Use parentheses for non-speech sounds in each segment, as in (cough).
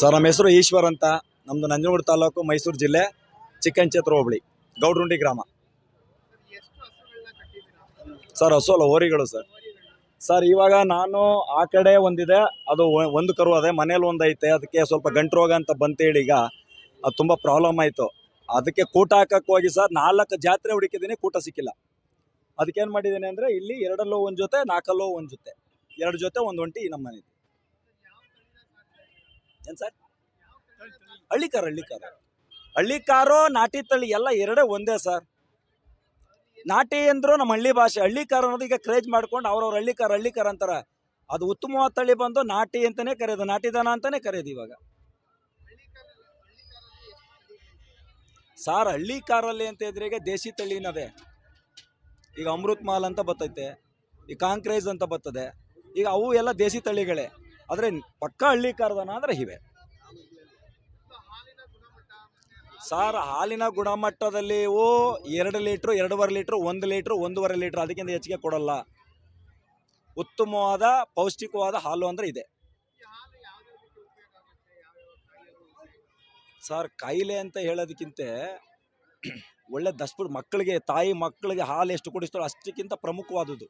Sir, ನಮ್ಮ ಹೆಸರು ಈಶ್ವರ್ ಅಂತ. ನಮ್ಮದು ನಂಜನಗೂಡು ತಾಲೂಕು ಮೈಸೂರು ಜಿಲ್ಲೆ ಚಿಕ್ಕಂಚೇತ್ರ ಹೋಬಳಿ, ಗೌಡ್ರುಂಡಿ ಗ್ರಾಮ. ಸರ್ ಹಸು ಅಲ್ಲ ಹೋರಿಗಳು ಸರ್. ಸರ್, ಇವಾಗ ನಾನು ಆ ಕಡೆ ಒಂದಿದೆ, ಅದು ಒಂದು ಕರು ಅದೇ, ಮನೇಲಿ ಒಂದೈತೆ ಅದಕ್ಕೆ ಸ್ವಲ್ಪ ಗಂಟು ರೋಗ ಅಂತ ಬಂತೇಳಿ ಈಗ. ಅದು ತುಂಬ ಪ್ರಾಬ್ಲಮ್ ಆಯಿತು. ಅದಕ್ಕೆ ಕೂಟ ಹಾಕಕ್ಕೆ ಹೋಗಿ ಸರ್, ನಾಲ್ಕು ಜಾತ್ರೆ ಹುಡುಕಿದ್ದೀನಿ, ಕೂಟ ಸಿಕ್ಕಿಲ್ಲ. ಅದಕ್ಕೇನು ಮಾಡಿದ್ದೀನಿ ಅಂದರೆ, ಇಲ್ಲಿ ಎರಡಲ್ಲೋ ಒಂದು ಜೊತೆ, ನಾಲ್ಕಲ್ಲೋ ಒಂದು ಜೊತೆ. ಎರಡು ಜೊತೆ, ಒಂದು ಒಂಟಿ ನಮ್ಮ ಮನೆ ಏನು ಸರ್? ಹಳ್ಳಿಕಾರ ಹಳ್ಳಿಕಾರ ಹಳ್ಳಿ ಕಾರ್ ಹಳ್ಳಿ ನಾಟಿ ತಳಿ ಎಲ್ಲ ಎರಡೇ ಒಂದೇ ಸರ್. ನಾಟಿ ಅಂದ್ರು ನಮ್ಮ ಹಳ್ಳಿ ಭಾಷೆ. ಹಳ್ಳಿಕಾರ ಅನ್ನೋದು ಈಗ ಕ್ರೇಜ್ ಮಾಡ್ಕೊಂಡು ಅವ್ರವ್ರ ಹಳ್ಳಿಕಾರ ಹಳ್ಳಿಕಾರ ಅಂತಾರೆ. ಅದು ಉತ್ತಮವಾದ ತಳಿ ಬಂದು ನಾಟಿ ಅಂತಾನೆ ಕರೆಯೋದು. ನಾಟಿ ದನ ಅಂತಾನೆ ಕರೆಯೋದು ಇವಾಗ. ಸಾರ್ ಹಳ್ಳಿ ಕಾರಲ್ಲಿ ಅಂತ ಇದ್ರೆ ಈಗ ದೇಶಿ ತಳಿನದೇ ಈಗ ಅಮೃತ್ ಮಾಲ್ ಅಂತ ಬರ್ತೈತೆ ಈ ಕಾಂಕ್ರೇಜ್ ಅಂತ ಬರ್ತದೆ ಈಗ ಅವು ಎಲ್ಲ ದೇಸಿ ತಳಿಗಳೇ. ಆದರೆ ಪಕ್ಕ ಹಳ್ಳಿ ಕಾರದನ ಅಂದರೆ ಇವೆ. ಸರ್ ಹಾಲಿನ ಗುಣಮಟ್ಟದಲ್ಲಿ ಎರಡು ಲೀಟ್ರು, ಎರಡೂವರೆ ಲೀಟ್ರು, ಒಂದು ಲೀಟ್ರು, ಒಂದೂವರೆ ಲೀಟ್ರ್ ಅದಕ್ಕಿಂತ ಹೆಚ್ಚಿಗೆ ಕೊಡಲ್ಲ. ಉತ್ತಮವಾದ, ಪೌಷ್ಟಿಕವಾದ ಹಾಲು ಅಂದರೆ ಇದೆ. ಸರ್ ಕಾಯಿಲೆ ಅಂತ ಹೇಳೋದಕ್ಕಿಂತ ಒಳ್ಳೆ ದಸ್ಪುಡ್ ಮಕ್ಕಳಿಗೆ, ತಾಯಿ ಮಕ್ಕಳಿಗೆ ಹಾಲು ಎಷ್ಟು ಕುಡಿಸ್ತಾರೋ ಅಷ್ಟಕ್ಕಿಂತ ಪ್ರಮುಖವಾದುದು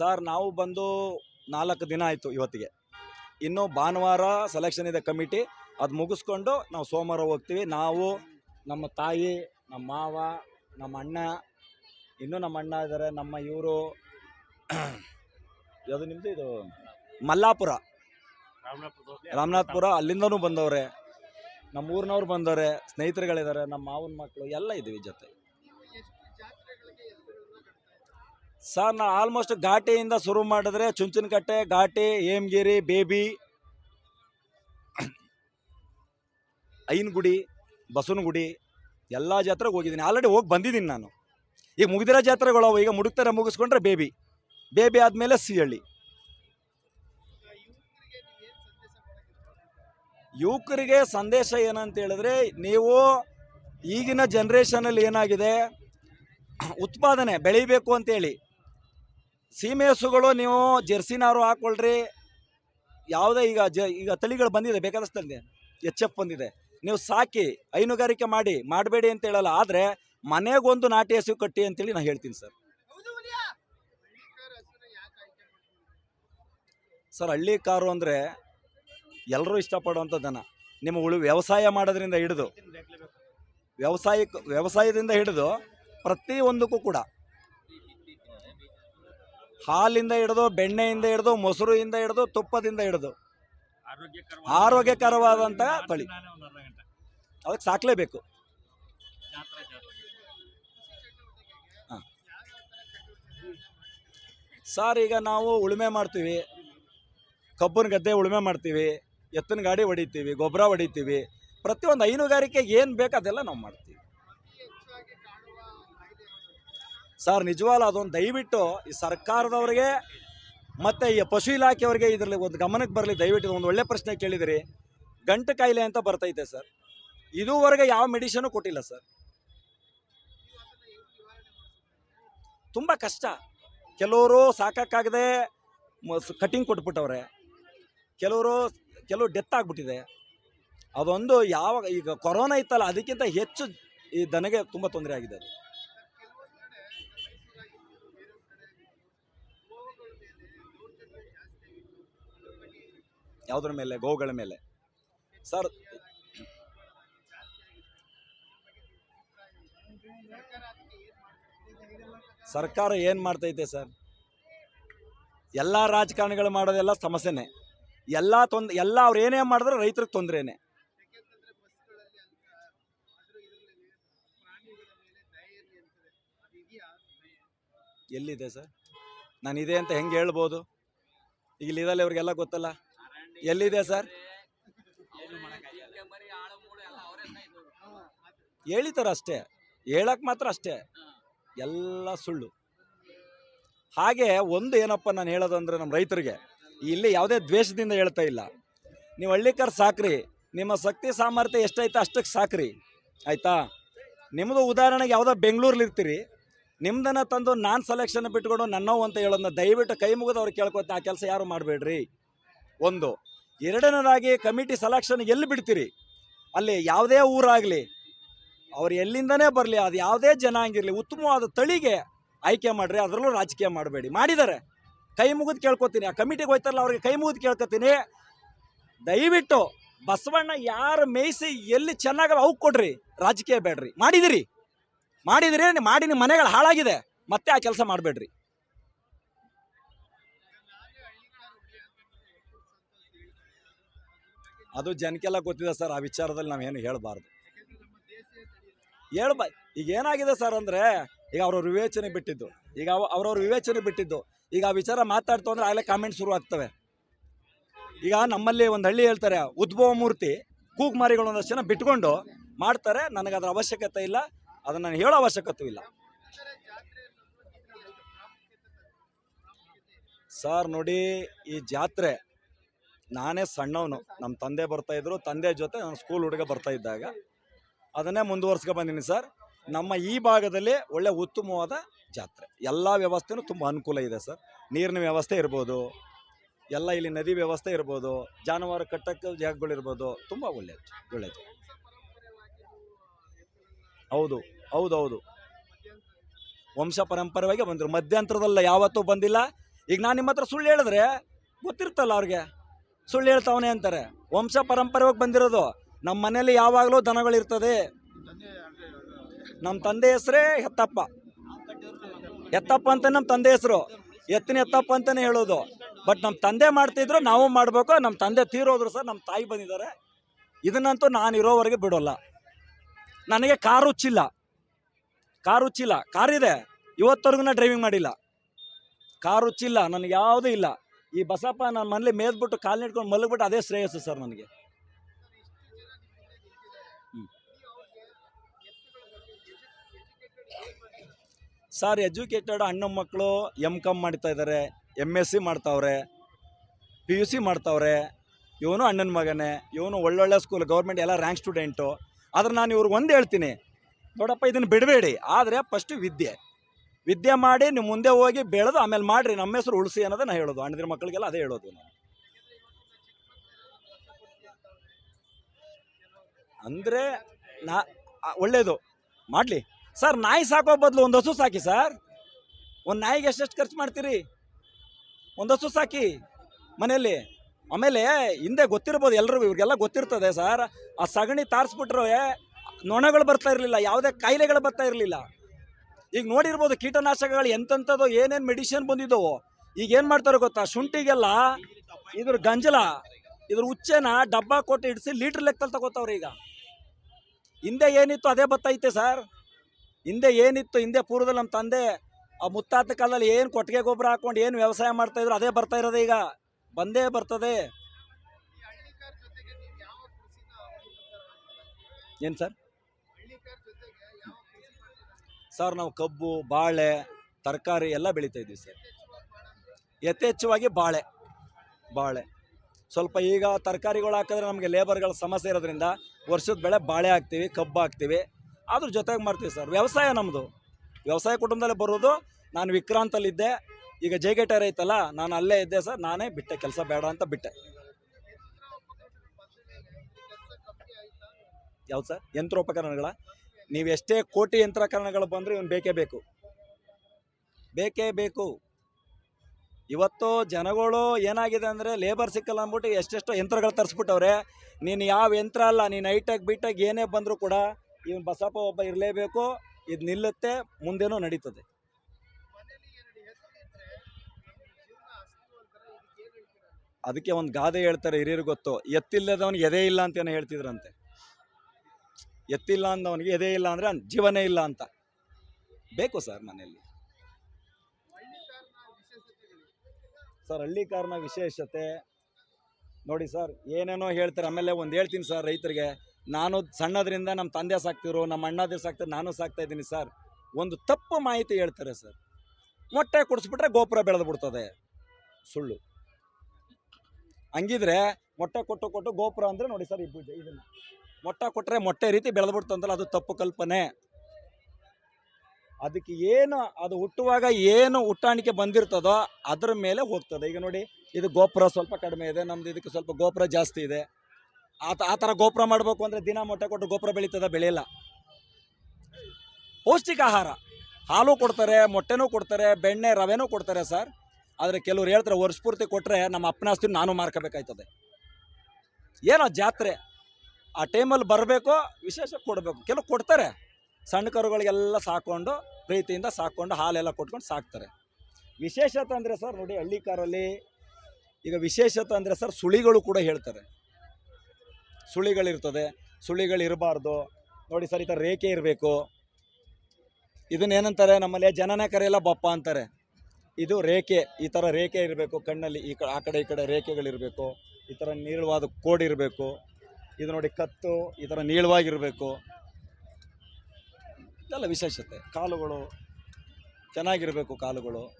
ಸರ್ ನಾವು ಬಂದು ನಾಲ್ಕು ದಿನ ಆಯಿತು ಇವತ್ತಿಗೆ. ಇನ್ನು ಭಾನುವಾರ ಸೆಲೆಕ್ಷನ್ ಇದೆ ಕಮಿಟಿ ಅದು ಮುಗಿಸ್ಕೊಂಡು ನಾವು ಸೋಮವಾರ ಹೋಗ್ತೀವಿ. ನಾವು, ನಮ್ಮ ತಾಯಿ, ನಮ್ಮ ಮಾವ, ನಮ್ಮ ಅಣ್ಣ, ಇನ್ನೂ ನಮ್ಮ ಅಣ್ಣ ಇದ್ದಾರೆ ನಮ್ಮ ಇವರು. (clears throat) ಯಾವುದು ನಿಮ್ಮದು ಇದು? ಮಲ್ಲಾಪುರ. ರಾಮನಾಥ್ಪುರ, ಅಲ್ಲಿಂದನೂ ಬಂದವ್ರೆ. ನಮ್ಮ ಊರಿನವ್ರು ಬಂದವ್ರೆ ಸ್ನೇಹಿತರುಗಳಿದ್ದಾರೆ ನಮ್ಮ ಮಾವನ ಮಕ್ಕಳು ಎಲ್ಲ ಇದ್ದೀವಿ ಜೊತೆ. ಸರ್, ನಾ ಆಲ್ಮೋಸ್ಟ್ ಘಾಟಿಯಿಂದ ಶುರು ಮಾಡಿದ್ರೆ ಚುಂಚನಕಟ್ಟೆ, ಘಾಟಿ, ಹೇಮಗಿರಿ, ಬೇಬಿ, ಐನಗುಡಿ, ಬಸವನಗುಡಿ ಎಲ್ಲ ಜಾತ್ರೆಗೆ ಹೋಗಿದ್ದೀನಿ. ಆಲ್ರೆಡಿ ಹೋಗಿ ಬಂದಿದ್ದೀನಿ ನಾನು. ಈಗ ಮುಗಿದಿರೋ ಜಾತ್ರೆಗಳು ಅವು ಈಗ ಮುಡುಕ್ತಾರೆ ಮುಗಿಸ್ಕೊಂಡ್ರೆ ಬೇಬಿ. ಬೇಬಿ ಆದಮೇಲೆ ಸಿಹಳ್ಳಿ. ಯುವಕರಿಗೆ ಸಂದೇಶ ಏನಂತ ಹೇಳಿದ್ರೆ, ನೀವು ಈಗಿನ ಜನ್ರೇಷನಲ್ಲಿ ಏನಾಗಿದೆ? ಉತ್ಪಾದನೆ ಬೆಳಿಬೇಕು ಅಂತೇಳಿ. ಸೀಮೆ ಹಸುಗಳು ನೀವು ಜೆರ್ಸಿನಾರು ಹಾಕೊಳ್ರಿ. ಯಾವುದೇ ಈಗ ಜ ಈಗ ತಳಿಗಳು ಬಂದಿದೆ ಬೇಕಾದಷ್ಟು ತಂದೆ ಎಚ್ ಎಫ್ ಬಂದಿದೆ. ನೀವು ಸಾಕಿ ಹೈನುಗಾರಿಕೆ ಮಾಡಿ ಮಾಡಬೇಡಿ ಅಂತ ಹೇಳಲ್ಲ. ಆದರೆ ಮನೆಗೊಂದು ನಾಟಿ ಹಸು ಕಟ್ಟಿ ಅಂತೇಳಿ ನಾನು ಹೇಳ್ತೀನಿ ಸರ್. ಸರ್ ಹಳ್ಳಿ ಕಾರು ಅಂದರೆ ಎಲ್ಲರೂ ಇಷ್ಟಪಡುವಂಥ ದನ. ನಿಮ್ಮ ಉಳು ವ್ಯವಸಾಯ ಮಾಡೋದ್ರಿಂದ ಹಿಡಿದು ವ್ಯವಸಾಯಕ್ಕೆ ವ್ಯವಸಾಯದಿಂದ ಹಿಡಿದು ಪ್ರತಿಯೊಂದಕ್ಕೂ ಕೂಡ ಹಾಲಿಂದ ಹಿಡಿದು, ಬೆಣ್ಣೆಯಿಂದ ಹಿಡಿದು, ಮೊಸರುಯಿಂದ ಹಿಡಿದು, ತುಪ್ಪದಿಂದ ಹಿಡಿದು. ಆರೋಗ್ಯಕರವಾದಂಥ ತಳಿ. ಅದಕ್ಕೆ ಸಾಕಲೇಬೇಕು. ಸರ್, ಈಗ ನಾವು ಉಳುಮೆ ಮಾಡ್ತೀವಿ. ಕಬ್ಬನ ಗದ್ದೆ ಉಳುಮೆ ಮಾಡ್ತೀವಿ. ಎತ್ತಿನ ಗಾಡಿ ಹೊಡಿತೀವಿ, ಗೊಬ್ಬರ ಹೊಡಿತೀವಿ. ಪ್ರತಿಯೊಂದು ಹೈನುಗಾರಿಕೆಗೆ ಏನು ಬೇಕು ಅದೆಲ್ಲ ನಾವು ಮಾಡ್ತೀವಿ. ಸರ್ ನಿಜವಾಗ್ಲೂ ಅದೊಂದು ದಯವಿಟ್ಟು ಈ ಸರ್ಕಾರದವ್ರಿಗೆ ಮತ್ತು ಈ ಪಶು ಇಲಾಖೆಯವರಿಗೆ ಇದರಲ್ಲಿ ಒಂದು ಗಮನಕ್ಕೆ ಬರಲಿ, ದಯವಿಟ್ಟು ಒಂದು ಒಳ್ಳೆ ಪ್ರಶ್ನೆ ಕೇಳಿದಿರಿ. ಗಂಟು ಕಾಯಿಲೆ ಅಂತ ಬರ್ತೈತೆ ಸರ್. ಇದುವರೆಗೆ ಯಾವ ಮೆಡಿಷನು ಕೊಟ್ಟಿಲ್ಲ ಸರ್. ತುಂಬ ಕಷ್ಟ. ಕೆಲವರು ಸಾಕಾಗದೆ ಕಟಿಂಗ್ ಕೊಟ್ಬಿಟ್ಟವ್ರೆ. ಕೆಲವರು ಕೆಲವು ಡೆತ್ ಆಗಿಬಿಟ್ಟಿದೆ. ಅದೊಂದು ಯಾವ ಈಗ ಕೊರೋನಾ ಇತ್ತಲ್ಲ, ಅದಕ್ಕಿಂತ ಹೆಚ್ಚು ಈ ದನಗೆ ತುಂಬ ತೊಂದರೆ ಆಗಿದೆ ಯಾವುದ್ರ ಮೇಲೆ ಗೋವುಗಳ ಮೇಲೆ? ಸರ್, ಸರ್ಕಾರ ಏನು ಮಾಡ್ತೈತೆ ಸರ್? ಎಲ್ಲ ರಾಜಕಾರಣಿಗಳು ಮಾಡೋದೆಲ್ಲ ಸಮಸ್ಯೆನೇ. ಎಲ್ಲ ತೊಂದ್ ಎಲ್ಲ ಅವ್ರು ಏನೇ ಮಾಡಿದ್ರೆ ರೈತರಿಗೆ ತೊಂದ್ರೆನೆ. ಎಲ್ಲಿದೆ ಸರ್? ನಾನು ಇದೆ ಅಂತ ಹೆಂಗೆ ಹೇಳ್ಬೋದು? ಈಗ ಇಲ್ಲಿದಲ್ಲಿ ಅವ್ರಿಗೆಲ್ಲ ಗೊತ್ತಲ್ಲ? ಎಲ್ಲಿದೆ ಸರ್? ಹೇಳಿತಾರ ಅಷ್ಟೇ. ಹೇಳಕ್ ಮಾತ್ರ ಅಷ್ಟೇ. ಎಲ್ಲ ಸುಳ್ಳು. ಹಾಗೆ ಒಂದು ಏನಪ್ಪ ನಾನು ಹೇಳೋದಂದ್ರೆ ನಮ್ಮ ರೈತರಿಗೆ, ಇಲ್ಲಿ ಯಾವುದೇ ದ್ವೇಷದಿಂದ ಹೇಳ್ತಾ ಇಲ್ಲ. ನೀವು ಹಳ್ಳಿಕರ್ ಸಾಕ್ರಿ, ನಿಮ್ಮ ಶಕ್ತಿ ಸಾಮರ್ಥ್ಯ ಎಷ್ಟೈತೆ ಅಷ್ಟಕ್ಕೆ ಸಾಕ್ರಿ, ಆಯ್ತಾ? ನಿಮ್ಮದು ಉದಾಹರಣೆಗೆ ಯಾವುದೋ ಬೆಂಗಳೂರಲ್ಲಿ ಇರ್ತೀರಿ, ನಿಮ್ದನ್ನ ತಂದು ನಾನು ಸೆಲೆಕ್ಷನ್ ಬಿಟ್ಕೊಂಡು ನನ್ನವು ಅಂತ ಹೇಳೋದನ್ನ ದಯವಿಟ್ಟು ಕೈ ಮುಗಿದು ಅವ್ರು ಕೇಳ್ಕೊತ ಆ ಕೆಲಸ ಯಾರು ಮಾಡಬೇಡ್ರಿ? ಒಂದು ಎರಡನೇದಾಗಿ ಕಮಿಟಿ ಸೆಲೆಕ್ಷನ್ ಎಲ್ಲಿ ಬಿಡ್ತೀರಿ? ಅಲ್ಲಿ ಯಾವುದೇ ಊರಾಗಲಿ, ಅವ್ರು ಎಲ್ಲಿಂದನೇ ಬರಲಿ, ಅದು ಯಾವುದೇ ಜನ ಹಂಗಿರಲಿ ಉತ್ತಮವಾದ ತಳಿಗೆ ಆಯ್ಕೆ ಮಾಡ್ರಿ, ಅದರಲ್ಲೂ ರಾಜಕೀಯ ಮಾಡಬೇಡಿ. ಮಾಡಿದ್ದಾರೆ ಕೈ ಮುಗಿದು ಕೇಳ್ಕೊತೀನಿ. ಆ ಕಮಿಟಿಗೆ ಹೋಯ್ತಾರಲ್ಲ, ಅವ್ರಿಗೆ ಕೈ ಮುಗಿದು ಕೇಳ್ಕೊತೀನಿ. ದಯವಿಟ್ಟು ಬಸವಣ್ಣ ಯಾರು ಮೇಯಿಸಿ ಎಲ್ಲಿ ಚೆನ್ನಾಗ ಅವು ಕೊಡ್ರಿ, ರಾಜಕೀಯ ಬೇಡ್ರಿ. ಮಾಡಿದಿರಿ. ಮಾಡಿದಿರಿ ಮಾಡಿ ನಿಮ್ಮ ಮನೆಗಳು ಹಾಳಾಗಿದೆ. ಮತ್ತೆ ಆ ಕೆಲಸ ಮಾಡಬೇಡ್ರಿ. ಅದು ಜನಕ್ಕೆಲ್ಲ ಗೊತ್ತಿದೆ ಸರ್, ಆ ವಿಚಾರದಲ್ಲಿ ನಾವೇನು ಹೇಳಬಾರ್ದು. ಹೇಳ್ಬ, ಈಗ ಏನಾಗಿದೆ ಸರ್ ಅಂದರೆ, ಈಗ ಅವ್ರವ್ರ ವಿವೇಚನೆ ಬಿಟ್ಟಿದ್ದು, ಈಗ ಅವ ಅವ್ರವ್ರ ವಿವೇಚನೆ ಬಿಟ್ಟಿದ್ದು, ಈಗ ಆ ವಿಚಾರ ಮಾತಾಡ್ತು ಅಂದರೆ ಆಗಲೇ ಕಾಮೆಂಟ್ ಶುರು ಆಗ್ತವೆ. ಈಗ ನಮ್ಮಲ್ಲಿ ಒಂದು ಹಳ್ಳಿ ಹೇಳ್ತಾರೆ, ಉದ್ಭವ ಮೂರ್ತಿ, ಕೂಗ್ಮಾರಿಗಳು ಒಂದಷ್ಟು ಜನ ಬಿಟ್ಕೊಂಡು ಮಾಡ್ತಾರೆ, ನನಗೆ ಅದರ ಅವಶ್ಯಕತೆ ಇಲ್ಲ, ಅದನ್ನು ನಾನು ಹೇಳೋ ಅವಶ್ಯಕತೆ ಇಲ್ಲ. ಸರ್ ನೋಡಿ, ಈ ಜಾತ್ರೆ ನಾನೇ ಸಣ್ಣವನು. ನಮ್ಮ ತಂದೆ ಬರ್ತಾ ಇದ್ರು. ತಂದೆ ಜೊತೆ ನಾನು ಸ್ಕೂಲ್ ಹುಡುಗ ಬರ್ತಾ ಇದ್ದಾಗ. ಅದನ್ನೇ ಮುಂದುವರ್ಸ್ಕೊ ಬಂದೀನಿ ಸರ್ ನಮ್ಮ ಈ ಭಾಗದಲ್ಲಿ ಒಳ್ಳೆ ಉತ್ತಮವಾದ ಜಾತ್ರೆ. ಎಲ್ಲ ವ್ಯವಸ್ಥೆನೂ ತುಂಬ ಅನುಕೂಲ ಇದೆ ಸರ್ ನೀರಿನ ವ್ಯವಸ್ಥೆ ಇರ್ಬೋದು. ಎಲ್ಲ ಇಲ್ಲಿ ನದಿ ವ್ಯವಸ್ಥೆ ಇರ್ಬೋದು. ಜಾನುವಾರು ಕಟ್ಟಕ್ಕೆ ಜಾಗಗಳಿರ್ಬೋದು ತುಂಬ ಒಳ್ಳೆಯದು ಒಳ್ಳೆಯದು ಹೌದು ಹೌದು ಹೌದು ವಂಶ ಪರಂಪರೆಯಾಗಿ ಬಂದರು. ಮಧ್ಯಂತರದಲ್ಲ ಯಾವತ್ತೂ ಬಂದಿಲ್ಲ. ಈಗ ನಾನು ನಿಮ್ಮ ಹತ್ರ ಸುಳ್ಳು ಹೇಳಿದ್ರೆ ಗೊತ್ತಿರ್ತಲ್ಲ ಅವ್ರಿಗೆ. ಸುಳ್ಳು ಹೇಳ್ತಾವನೆ ಅಂತಾರೆ. ವಂಶ ಪರಂಪರೆಯಾಗಿ ಬಂದಿರೋದು. ನಮ್ಮ ಮನೆಯಲ್ಲಿ ಯಾವಾಗಲೂ ದನಗಳಿರ್ತದೆ. ನಮ್ಮ ತಂದೆ ಹೆಸರೇ ಹೆತ್ತಪ್ಪ. ಎತ್ತಪ್ಪ ಅಂತ ನಮ್ಮ ತಂದೆ ಹೆಸರು. ಎತ್ತಿನ ಎತ್ತಪ್ಪ ಅಂತಾನೆ ಹೇಳೋದು. ಬಟ್ ನಮ್ಮ ತಂದೆ ಮಾಡ್ತಿದ್ರು, ನಾವು ಮಾಡಬೇಕು. ನಮ್ಮ ತಂದೆ ತೀರೋದ್ರು ಸರ್ ನಮ್ಮ ತಾಯಿ ಬಂದಿದ್ದಾರೆ. ಇದನ್ನಂತೂ ನಾನು ಇರೋವರೆಗೆ ಬಿಡೋಲ್ಲ. ನನಗೆ ಕಾರು ಹುಚ್ಚಿಲ್ಲ. ಕಾರು ಹುಚ್ಚಿಲ್ಲ. ಕಾರಿದೆ ಇವತ್ತವರೆಗೂ ನಾನು ಡ್ರೈವಿಂಗ್ ಮಾಡಿಲ್ಲ. ಕಾರು ಹುಚ್ಚಿಲ್ಲ. ನನಗೆ ಯಾವುದೂ ಇಲ್ಲ. ಈ ಬಸಪ್ಪ ನನ್ನ ಮನೇಲಿ ಮೇದ್ಬಿಟ್ಟು ಕಾಲು ನಿಟ್ಕೊಂಡು ಮಲಗಿಬಿಟ್ಟು ಅದೇ ಶ್ರೇಯಸ್ಸು ಸರ್ ನನಗೆ. ಸರ್ ಎಜುಕೇಟೆಡ್ ಅಣ್ಣ ಮಕ್ಕಳು ಎಂ ಕಾಮ್ ಮಾಡ್ತಾ ಇದ್ದಾರೆ ಎಂ ಎಸ್ ಸಿ ಮಾಡ್ತಾವ್ರೆ, ಪಿ ಯು ಸಿ ಮಾಡ್ತಾವ್ರೆ, ಇವನು ಅಣ್ಣನ ಮಗನೇ, ಇವನು ಒಳ್ಳೊಳ್ಳೆ ಸ್ಕೂಲ್ ಗೌರ್ಮೆಂಟ್ ಎಲ್ಲ ರ್ಯಾಂಕ್ ಸ್ಟೂಡೆಂಟು ಆದರೆ ನಾನು ಇವ್ರಿಗೆ ಒಂದು ಹೇಳ್ತೀನಿ, ನೋಡಪ್ಪ, ಇದನ್ನು ಬಿಡಬೇಡಿ. ಆದರೆ ಫಸ್ಟು ವಿದ್ಯೆ. ವಿದ್ಯೆ ಮಾಡಿ ನೀವು ಮುಂದೆ ಹೋಗಿ ಬೆಳೆದು ಆಮೇಲೆ ಮಾಡಿರಿ, ನಮ್ಮ ಹೆಸರು ಉಳಿಸಿ ಅನ್ನೋದೇ ನಾನು ಹೇಳೋದು. ಅಣ್ಣದ್ರ ಮಕ್ಕಳಿಗೆಲ್ಲ ಅದೇ ಹೇಳೋದು ನಾನು. ಅಂದರೆ ನಾ ಒಳ್ಳೇದು. ಮಾಡಲಿ. ಸರ್, ನಾಯಿ ಸಾಕೋ ಬದಲು ಒಂದು ಹಸು ಸಾಕಿ ಸರ್. ಒಂದು ನಾಯಿಗೆ ಎಷ್ಟೆಷ್ಟು ಖರ್ಚು ಮಾಡ್ತೀರಿ? ಒಂದು ಹಸು ಸಾಕಿ ಮನೆಯಲ್ಲಿ. ಆಮೇಲೆ ಹಿಂದೆ ಗೊತ್ತಿರ್ಬೋದು ಎಲ್ರಿಗೂ, ಇವ್ರಿಗೆಲ್ಲ ಗೊತ್ತಿರ್ತದೆ ಸರ್. ಆ ಸಗಣಿ ತಾರಿಸ್ಬಿಟ್ರೆ ನೊಣಗಳು ಬರ್ತಾ ಇರಲಿಲ್ಲ, ಯಾವುದೇ ಕಾಯಿಲೆಗಳು ಬರ್ತಾ ಇರಲಿಲ್ಲ. ಈಗ ನೋಡಿರ್ಬೋದು ಕೀಟನಾಶಕಗಳು ಎಂತೆಂಥದ್ದು ಏನೇನು ಮೆಡಿಸಿನ್ ಬಂದಿದ್ದವು. ಈಗ ಏನು ಮಾಡ್ತಾರೆ ಗೊತ್ತಾ? ಶುಂಠಿಗೆಲ್ಲ ಇದ್ರ ಗಂಜಲ, ಇದ್ರ ಉಚ್ಚೆನ ಡಬ್ಬ ಕೊಟ್ಟು ಇಡಿಸಿ ಲೀಟ್ರ್ ಲೆಕ್ಕದಲ್ಲಿ ತಗೋತಾವ್ರೆ ಈಗ. ಹಿಂದೆ ಏನಿತ್ತು ಅದೇ ಬತ್ತೈತೆ ಸರ್ ಹಿಂದೆ ಏನಿತ್ತು, ಹಿಂದೆ ಪೂರ್ವದಲ್ಲಿ ನಮ್ಮ ತಂದೆ ಆ ಮುತ್ತಾತ ಕಾಲದಲ್ಲಿ ಏನು ಕೊಟ್ಟಿಗೆ ಗೊಬ್ಬರ ಹಾಕೊಂಡು ಏನು ವ್ಯವಸಾಯ ಮಾಡ್ತಾ ಇದ್ರು ಅದೇ ಬರ್ತಾ ಇರೋದು ಈಗ. ಬಂದೇ ಬರ್ತದೆ. ಏನು ಸರ್ ಸರ್, ನಾವು ಕಬ್ಬು, ಬಾಳೆ, ತರಕಾರಿ ಎಲ್ಲ ಬೆಳೀತಾ ಇದ್ದೀವಿ ಸರ್. ಯಥೇಚ್ಛವಾಗಿ ಬಾಳೆ ಬಾಳೆ. ಸ್ವಲ್ಪ ಈಗ ತರಕಾರಿಗಳು ಹಾಕಿದ್ರೆ ನಮಗೆ ಲೇಬರ್ಗಳ ಸಮಸ್ಯೆ ಇರೋದ್ರಿಂದ ವರ್ಷದ ಬೆಳೆ ಬಾಳೆ ಹಾಕ್ತೀವಿ, ಕಬ್ಬು ಹಾಕ್ತೀವಿ. ಅದ್ರ ಜೊತೆಗೆ ಮಾಡ್ತೀವಿ ಸರ್. ವ್ಯವಸಾಯ ನಮ್ಮದು ವ್ಯವಸಾಯ ಕುಟುಂಬದಲ್ಲಿ ಬರೋದು, ನಾನು ವಿಕ್ರಾಂತಲ್ಲಿದ್ದೆ. ಈಗ ಜೈಗೇಟರ್ ಐತಲ್ಲ, ನಾನು ಅಲ್ಲೇ ಇದ್ದೆ ಸರ್. ನಾನೇ ಬಿಟ್ಟೆ, ಕೆಲಸ ಬೇಡ ಅಂತ ಬಿಟ್ಟೆ. ಯಾವ್ದು ಸರ್? ಯಂತ್ರೋಪಕರಣಗಳ? ನೀವು ಎಷ್ಟೇ ಕೋಟಿ ಯಂತ್ರಕರಣಗಳು ಬಂದರೂ ಇವನು ಬೇಕೇ ಬೇಕು. ಬೇಕೇ ಬೇಕು. ಇವತ್ತು ಜನಗಳು ಏನಾಗಿದೆ ಅಂದರೆ ಲೇಬರ್ ಸಿಕ್ಕಲ್ಲ ಅಂದ್ಬಿಟ್ಟು ಎಷ್ಟೆಷ್ಟೋ ಯಂತ್ರಗಳು ತರಿಸ್ಬಿಟ್ಟವ್ರೆ. ನೀನು ಯಾವ ಯಂತ್ರ ಅಲ್ಲ, ನೀನು ಐಟಾಗಿ ಬಿಟ್ಟಾಗಿ ಏನೇ ಬಂದರೂ ಕೂಡ ಇವನು ಬಸಪ್ಪ ಒಬ್ಬ ಇರಲೇಬೇಕು. ಇದು ನಿಲ್ಲುತ್ತೆ, ಮುಂದೇನೂ ನಡೀತದೆ. ಅದಕ್ಕೆ ಒಂದು ಗಾದೆ ಹೇಳ್ತಾರೆ ಹಿರಿಯರು ಗೊತ್ತು ಎತ್ತಿಲ್ಲದವನಿಗೆ ಎದೆ ಇಲ್ಲ ಅಂತ ಏನೋ ಹೇಳ್ತಿದ್ರಂತೆ. ಎತ್ತಿಲ್ಲ ಅಂದವನಿಗೆ ಎದೆ ಇಲ್ಲ ಅಂದರೆ ಜೀವನೇ ಇಲ್ಲ ಅಂತ. ಬೇಕು ಸರ್ ಮನೆಯಲ್ಲಿ. ಸರ್ ಹಳ್ಳಿ ಕಾರ್ನ ವಿಶೇಷತೆ. ನೋಡಿ ಸರ್, ಏನೇನೋ ಹೇಳ್ತಾರೆ, ಆಮೇಲೆ ಒಂದು ಹೇಳ್ತೀನಿ ಸರ್ ರೈತರಿಗೆ. ನಾನು ಸಣ್ಣದ್ರಿಂದ ನಮ್ಮ ತಂದೆ ಸಾಕ್ತಿರು ನಮ್ಮ ಅಣ್ಣದಿರು ಸಾಕ್ತಾರೆ ನಾನು ಸಾಕ್ತಾ ಇದ್ದೀನಿ ಸರ್. ಒಂದು ತಪ್ಪು ಮಾಹಿತಿ ಹೇಳ್ತಾರೆ ಸರ್. ಮೊಟ್ಟೆ ಕುಡಿಸ್ಬಿಟ್ರೆ ಗೋಪುರ ಬೆಳೆದು ಬಿಡ್ತದೆ. ಸುಳ್ಳು. ಹಂಗಿದ್ರೆ ಮೊಟ್ಟೆ ಕೊಟ್ಟು ಕೊಟ್ಟು ಗೋಪುರ ಅಂದರೆ ನೋಡಿ ಸರ್ ಈ ಇದನ್ನು. ಮೊಟ್ಟೆ ಕೊಟ್ಟರೆ ಮೊಟ್ಟೆ ರೀತಿ ಬೆಳೆದು ಬಿಡ್ತಂತಲ್ಲ, ಅದು ತಪ್ಪು ಕಲ್ಪನೆ. ಅದಕ್ಕೆ ಏನು, ಅದು ಹುಟ್ಟುವಾಗ ಏನು ಹುಟ್ಟಾಣಿಕೆ ಬಂದಿರ್ತದೋ ಅದ್ರ ಮೇಲೆ ಹೋಗ್ತದೆ. ಈಗ ನೋಡಿ, ಇದು ಗೋಪುರ ಸ್ವಲ್ಪ ಕಡಿಮೆ ಇದೆ, ನಮ್ದು ಇದಕ್ಕೆ ಸ್ವಲ್ಪ ಗೋಪುರ ಜಾಸ್ತಿ ಇದೆ. ಆ ತ- ಆ ಥರ ಗೋಪುರ ಮಾಡಬೇಕು ಅಂದರೆ ದಿನ ಮೊಟ್ಟೆ ಕೊಟ್ಟು ಗೋಪುರ ಬೆಳೀತದ, ಬೆಳೆಯಲ್ಲ. ಪೌಷ್ಟಿಕ ಆಹಾರ ಹಾಲು ಕೊಡ್ತಾರೆ, ಮೊಟ್ಟೆನೂ ಕೊಡ್ತಾರೆ, ಬೆಣ್ಣೆ, ರವೆನೂ ಕೊಡ್ತಾರೆ ಸರ್. ಆದರೆ ಕೆಲವ್ರು ಹೇಳ್ತಾರೆ, ವರ್ಷ ಪೂರ್ತಿ ಕೊಟ್ಟರೆ ನಮ್ಮ ಅಪ್ಪನ ಆಸ್ತಿ ನಾನು ಮಾರ್ಕೋಬೇಕಾಯ್ತದೆ. ಏನೋ ಜಾತ್ರೆ. ಆ ಟೈಮಲ್ಲಿ ಬರಬೇಕು ವಿಶೇಷ ಕೊಡಬೇಕು. ಕೆಲವು ಕೊಡ್ತಾರೆ. ಸಣ್ಣ ಕರುಗಳಿಗೆಲ್ಲ ಸಾಕೊಂಡು, ಪ್ರೀತಿಯಿಂದ ಸಾಕೊಂಡು, ಹಾಲೆಲ್ಲ ಕೊಟ್ಕೊಂಡು ಸಾಕ್ತಾರೆ. ವಿಶೇಷತೆ ಅಂದರೆ ಸರ್, ನೋಡಿ ಹಳ್ಳಿ ಕಾರಲ್ಲಿ ಈಗ ವಿಶೇಷತೆ ಅಂದರೆ ಸರ್, ಸುಳಿಗಳು ಕೂಡ ಹೇಳ್ತಾರೆ. ಸುಳಿಗಳಿರ್ತದೆ ಸುಳಿಗಳಿರಬಾರ್ದು ನೋಡಿ ಸರ್, ಈ ಥರ ರೇಖೆ ಇರಬೇಕು. ಇದನ್ನೇನಂತಾರೆ ನಮ್ಮಲ್ಲಿ ಜನನ ಕರೆಯಲ್ಲ ಬಪ್ಪ ಅಂತಾರೆ. ಇದು ರೇಖೆ, ಈ ಥರ ರೇಖೆ ಇರಬೇಕು. ಕಣ್ಣಲ್ಲಿ ಈ ಕಡೆ ಆ ಕಡೆ ಈ ಕಡೆ ರೇಖೆಗಳಿರಬೇಕು. ಈ ಥರ ನೀಳವಾದ ಕೋಡ್ ಇರಬೇಕು. ಇದು ನೋಡಿ ಕತ್ತು ಈ ಥರ ನೀಳವಾಗಿರಬೇಕು. ಇದೆಲ್ಲ ವಿಶೇಷತೆ. ಕಾಲುಗಳು ಚೆನ್ನಾಗಿರಬೇಕು ಕಾಲುಗಳು.